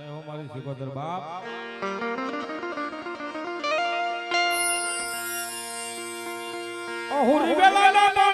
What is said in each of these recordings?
જય હો મારી સિકોતર બાપ અહુરી વેલાના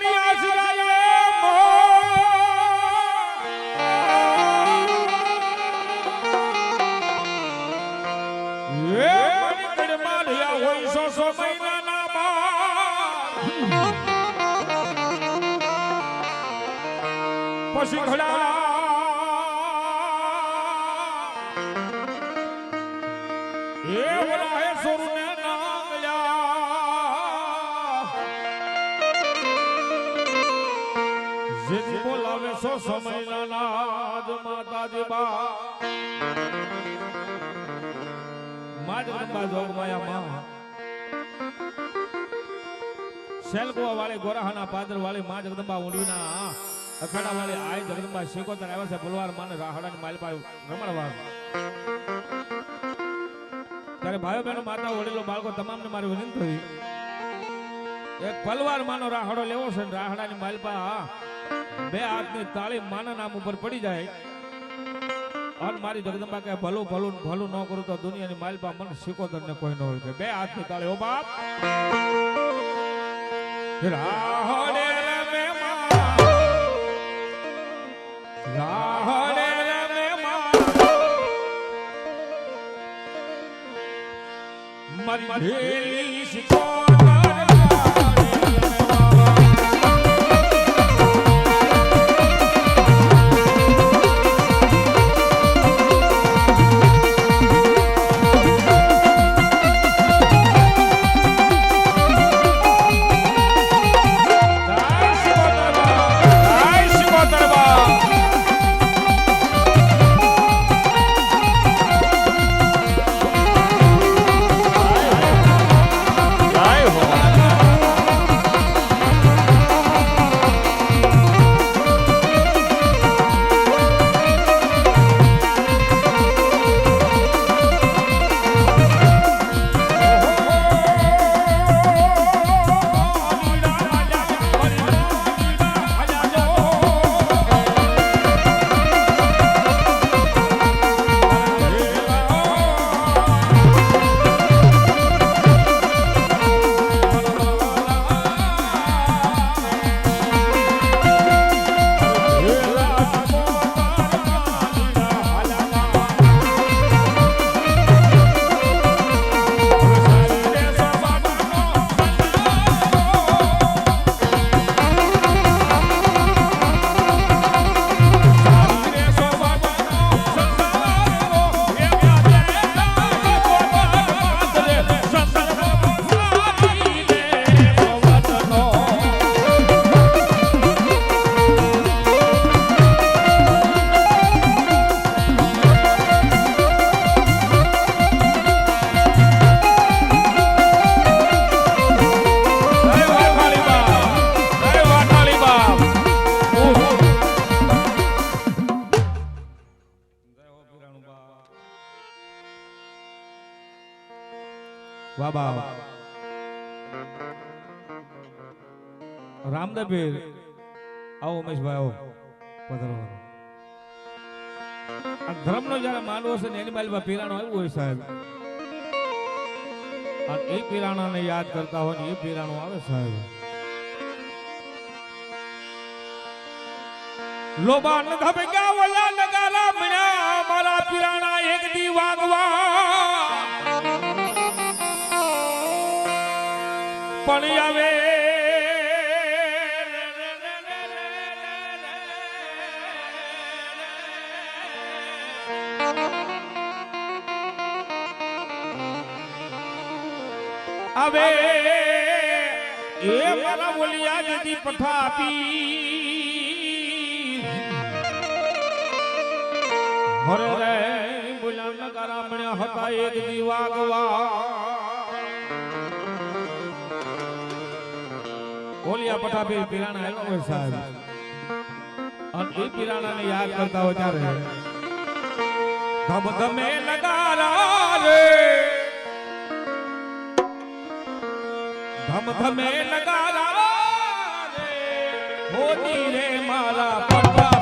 ત્યારે ભાઈઓ બહેનો માતા વડીલો બાળકો તમામને મારી વિનંતી એક પલવાર માનો રાહડો લેવો છે ને રાહડાની માલપા બે હાથની તાળી માના નામ ઉપર પડી જાય અને મારી જગદંબા કે ભલું ભલું ભલું ન કરું તો દુનિયાની માલપા મને સિકોતર ને કોઈ ન હોય બે હાથની તાળી, ઓ બાપ. રાહડે મારી બાપ રામદેવ આવો ઉમેશભાઈ, આવો. પધારો. આ ધર્મનો જ્યારે માનવો છે એની બાજુમાં પીરાણો આવ્યું હોય સાહેબ. અને એ પીરાણાને યાદ કરતા હોય એ પીરાણું આવે સાહેબ. લોબાન ધબક્યા વલા નગારા મણ્યા મારા પીરાણા એક દી વાગવા. પણ આવે. હવે એ મારા બોલિયા દીદી પઠાપી હરે રે બોલ્યા નગારા મળ્યા હતા એક દી વાગવા બોલિયા પિરાણા આવ્યો હોય સાહેબ. અને એ પિરાણાને યાદ કરતા હોય ત્યારે ધમ ધમે લગારા રે. ધમ ધમે લગારા રે. હોતી રે મારા પડવા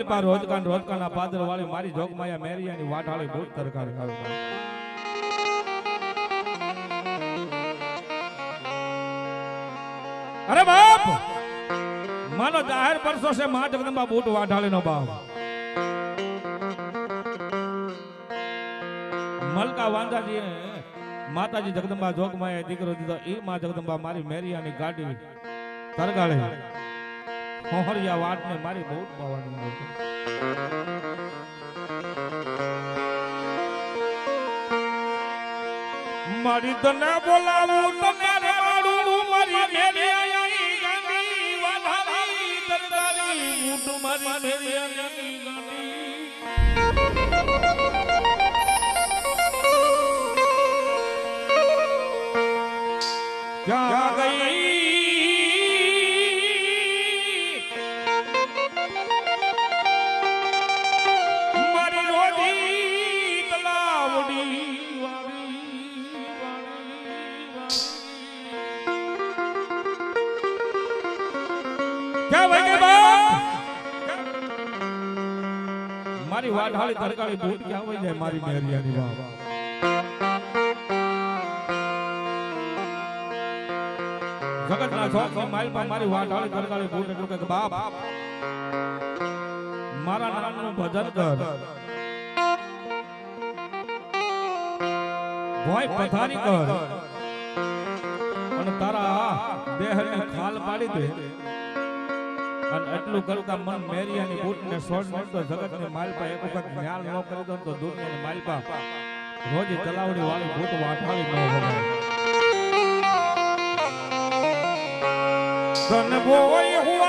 માલપા રોજકાન રોજકાના પાદર વાળી મારી જોગ માયા મેરિયાની વાટાળી ભૂત તરકાર ખાવ અરે બાપ! માનો જાહેર પરસો છે માં જગદંબા બૂટ વાઢાળીનો બાપ. મલકા વાંધાજી માતાજી જગદંબા જોગમાએ દીકરો દીધો એ માં જગદંબા મારી મેરિયાની ગાડી તરગાળે. હોહરિયા વાટને મારી બહુ પાવાની મારી તને બોલાવું તને રમાડું મારી મેરિયાની ગાડી વાઢાળી તરગાળી બૂટ મારી મેરિયાની આઈ ક્યાં મારી વાઢાળી ધરકાળી ભૂત ક્યાં વઈ જાય મારી મેરિયાની બાપ જગતના શોખની માલપા મારી વાટાળી ધરકાળી ભૂત એટલે કે બાપ, મારા નામનું ભજન કર. ભોય પથારી કર. અને તારા દેહને ખાલ પાડી દે. અને એટલું કરતા મન મેરિયાની બૂટને છોડ મળતો જગતની માલપા, એક વખત જ્ઞાન ન કરી દો તો દુનિયાની માલપા. રોજ તલાવડી વાળી બૂટ વાઠાળી ન હોય તન બોય હુવારું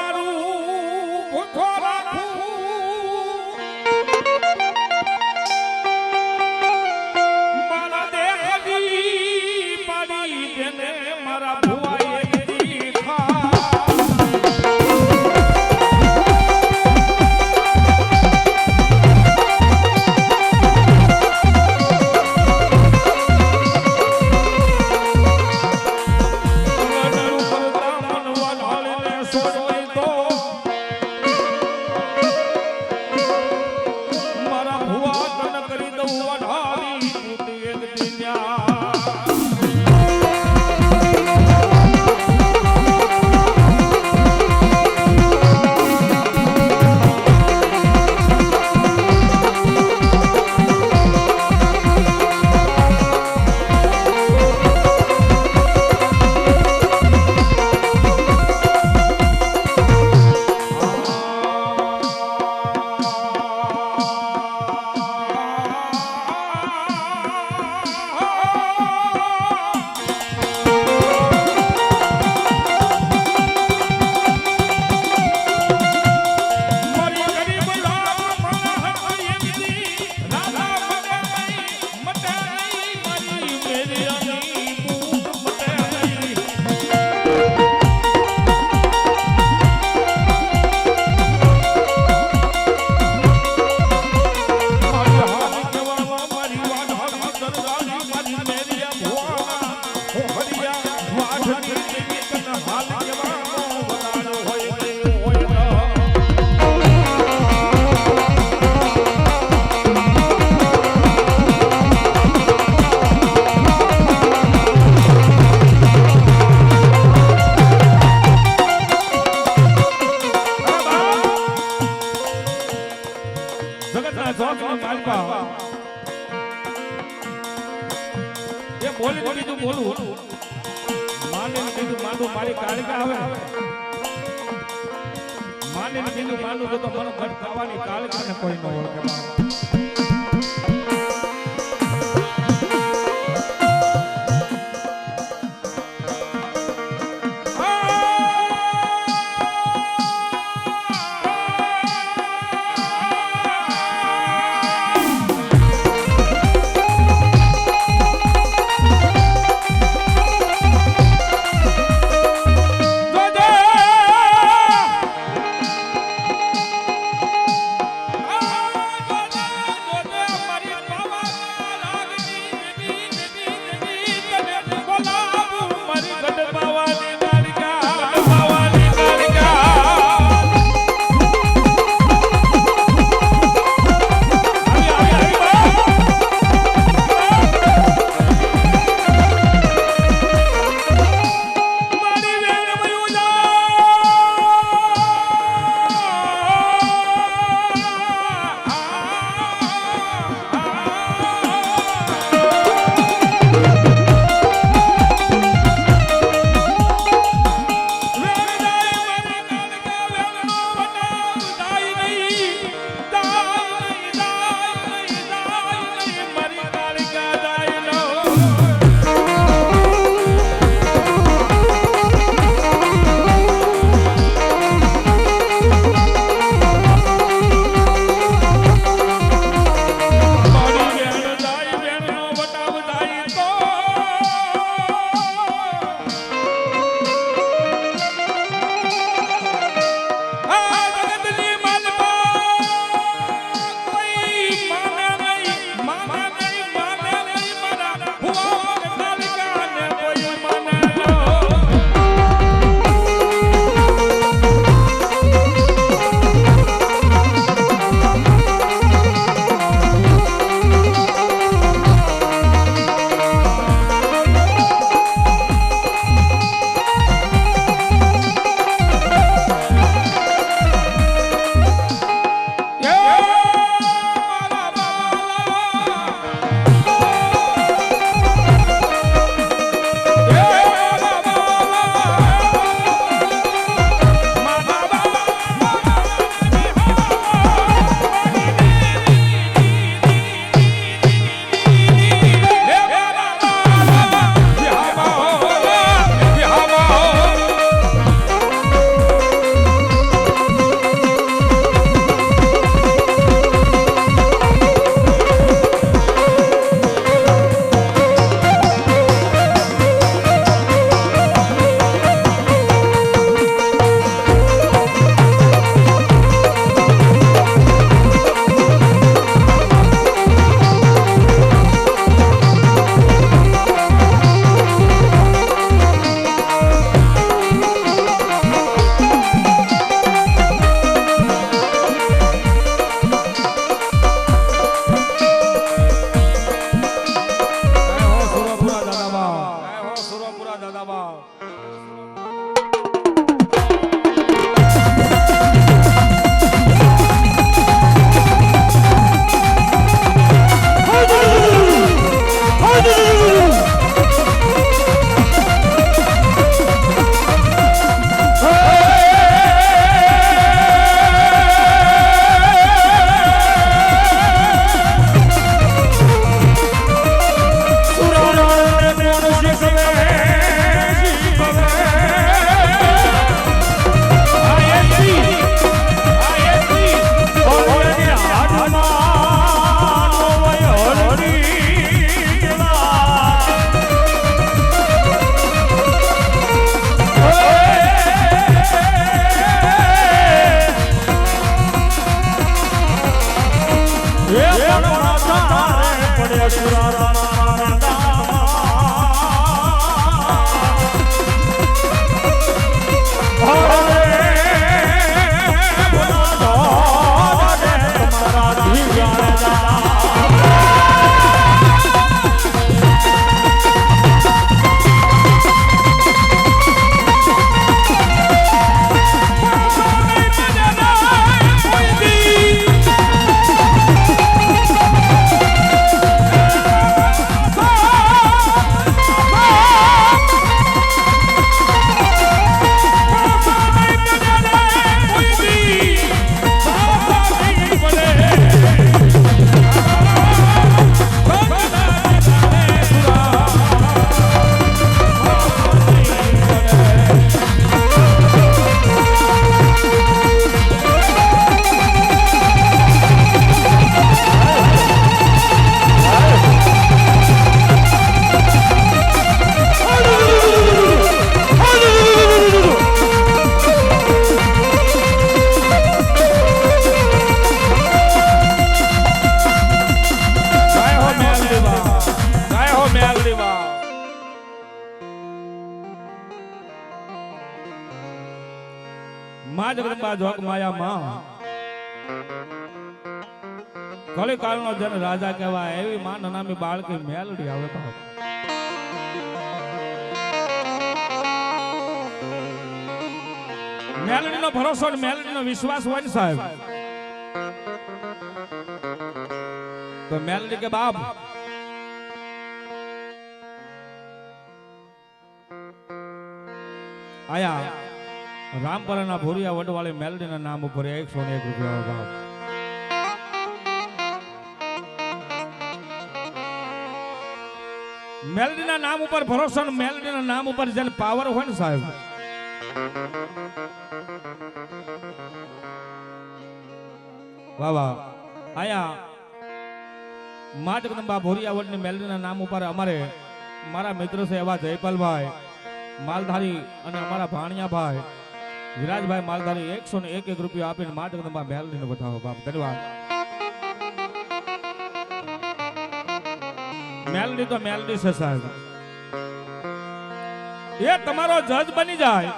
નામી બાળકી મેલડી આવે બાપ મેલડીનો ભરોસો મેલડી નો વિશ્વાસ હોય ને સાહેબ? તો મેલડી કે, બાપ, આયા રામપરાના ભોરિયા વડવાળી મેલડીના નામ ઉપર એકસો ને એક રૂપિયા બાપ મેલડીના નામ ઉપર ભરોસો ને મેલડીના નામ ઉપર જેને પાવર હોય ને સાહેબ. વાહ આયા મા જગદંબા ભોરિયાવડની મેલડીના નામ ઉપર અમારે મારા મિત્ર છે એવા જયપાલભાઈ, માલધારી અને અમારા ભાણિયાભાઈ. વિરાજભાઈ માલધારી એકસો ને એક એક રૂપિયા આપીને મા જગદંબા મેલડીને બતાવો બાપ, ધન્યવાદ. મેલડી તો મેલડી છે સાહેબ. એ તમારો જજ બની જાય.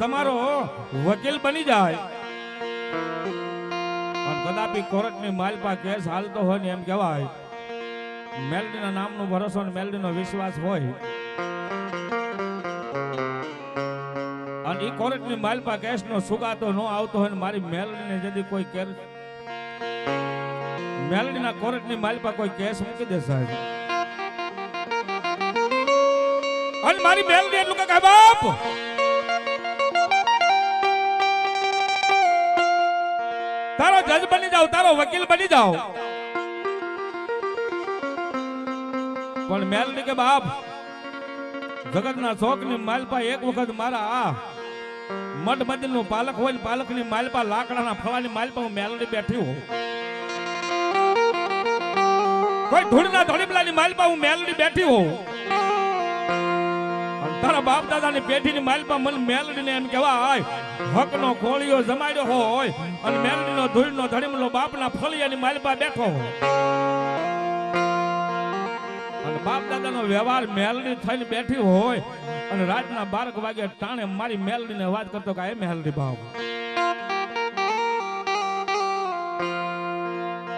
તમારો વકીલ બની જાય. પણ કદાપી કોર્ટની માલપા કેસ હાલતો હોય ને એમ કહેવાય. મેલડીના નામનો ભરોસો અને મેલડીનો વિશ્વાસ હોય. અને એ કોર્ટની માલપા કેસનો સુગાતો ન આવતો હોય ને મારી મેલડીને જદી કોઈ કેર મેલડીના કોર્ટની માલપા કોઈ કેસ મૂકી દે સાહેબ. અને મારી મેલડી એટલું કે બાપ! તારો જજ બની જાવ, તારો વકીલ બની જાવ. પણ મેલડી કે, બાપ, જગતના શોખની માલપા એક વખત મારા આ મઠ મંદિરનું પાલક હોય ને પાલકની માલપા લાકડાના ફળાની માલપા હું મેલડી બેઠી હોઉં. કોઈ ધૂળના માલ માલપા હું મેલડી બેઠી હોઉં. તારા બાપ દાદાની પેઢીની માલપા મને મેલડીને એમ કહેવાય હકનો કોળીઓ જમાડ્યો હોય અને મેલડીનો, ધૂળનો ધડીમલો બાપના ફળિયાની માલપા બેઠો હોય. અને બાપ દાદાનો વ્યવહાર મેલડી થઈને બેઠી હોય અને રાતના બારક વાગે ટાણે મારી મેલડીને અવાજ કરતો કે એ મેલડી બાપ.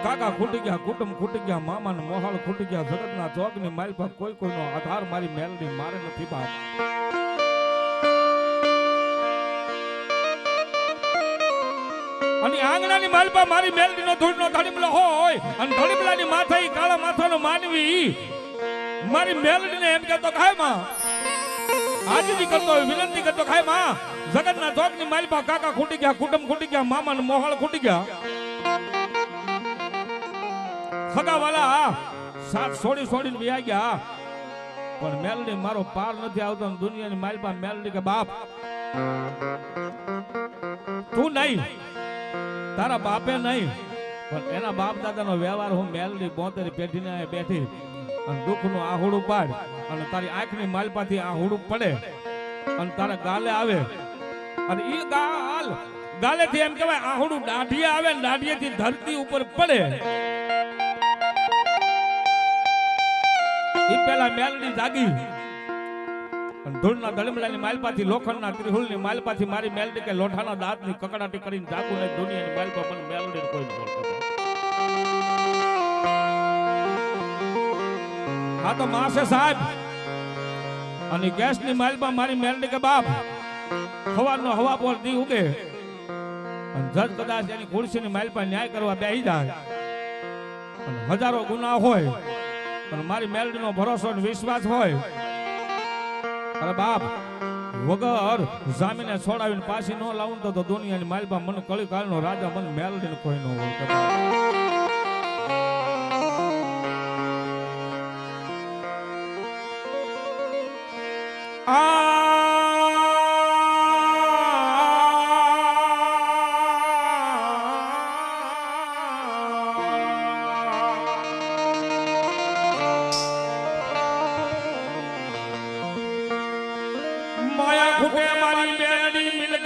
કાકા ખૂટી ગયા, કુટુંબ ખૂટી ગયા મામા ને મોહાળ ખૂટી ગયા, જગતના ચોકની માલ પર કોઈ કોઈનો આધાર મારી મેલડી મારે નથી બાપ. અને આંગણાની માલપા મારી મેલડી નો ધૂળ નો ધડીબલો હોય, અને ધડીમલાની માથે ઈ કાળા માથાનો માનવી, મારી મેલડીને એમ કહેતો ખાયમાં. આજીજી કરતો હોય, વિનંતી કરતો ખાયમાં. જગતના ચોકની માલપા કાકા ખૂટી ગયા, કુટુંબ ખૂટી ગયા મામા ને મોહાળ ખૂટી ગયા. સગાવાલા સાત સોડી છોડીને વ્યા ગયા પણ મેલડી મારો પાર નથી આવતો દુનિયાની માલપા મેલડી કે, બાપ, તું નહીં. તારા બાપે નહીં. પણ એના બાપ દાદાનો વ્યવહાર હું મેલડી બોતેરી પેઢીને બેઠી અને દુઃખનું આહુડું પાડ અને તારી આંખની માલપાથી આહુડું પડે અને તારા ગાલે આવે. અને એ ગાલ, ગાલેથી એમ કહેવાય, આહુડું દાઢીએ આવે દાઢીએથી ધરતી ઉપર પડે. પેલા મેલડી જાગી. ધૂળના દળમડાની માલપાથી, લોખંડના ત્રિહુલની માલપાથી મારી મેલડી કે લોઠાના દાંતની કકડાટી કરીને જાગુ ને દુનિયાની માલપા પણ મેલડી કોઈ ન હા તો માસે સાહેબ. અને ગેસની માલપા મારી મેલડી કે બાપ હવાનો હવા પર દી ઉગે. અને જજ કદાચ એની ખુરશીની માલપા ન્યાય કરવા બેહી જાય. અને હજારો ગુના હોય. પણ મારી મેલડીનો ભરોસો અને વિશ્વાસ હોય. અરે બાપ, વગર જામીને છોડાવીને પાછી ન લાવું તો દુનિયાની માલબા મને કળી કાળનો રાજા મને મેલડીને કોઈ ન હોય. કે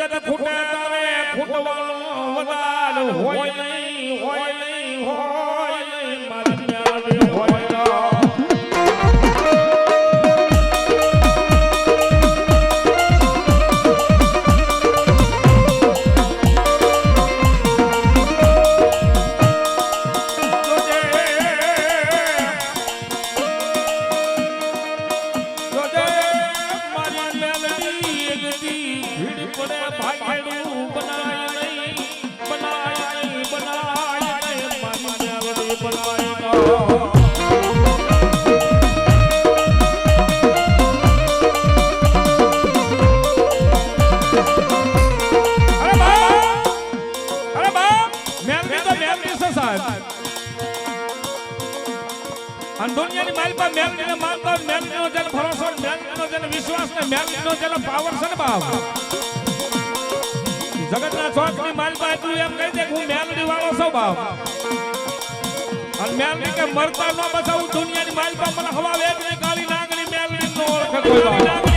મિલકત ખૂટે તારે ખૂટવાનો વદાલ હોય દુનિયાની માલ પર મેલડીને માનતો મેલડીનો જેને ભરોસો મેલડીનો જેને વિશ્વાસ ને મેલડીનો જેને પાવર છે ને બાપ? જગતના ચોકની માલ પર એટલું એમ કહી દે હું મેલડી વાળો છું બાપ. અને મેલડી કે મરતા ન બચાવું, દુનિયાની માલ પર મને હવા વેગ ને કાળી નાગણી મેલડી નો ઓળખે કોઈ બાપ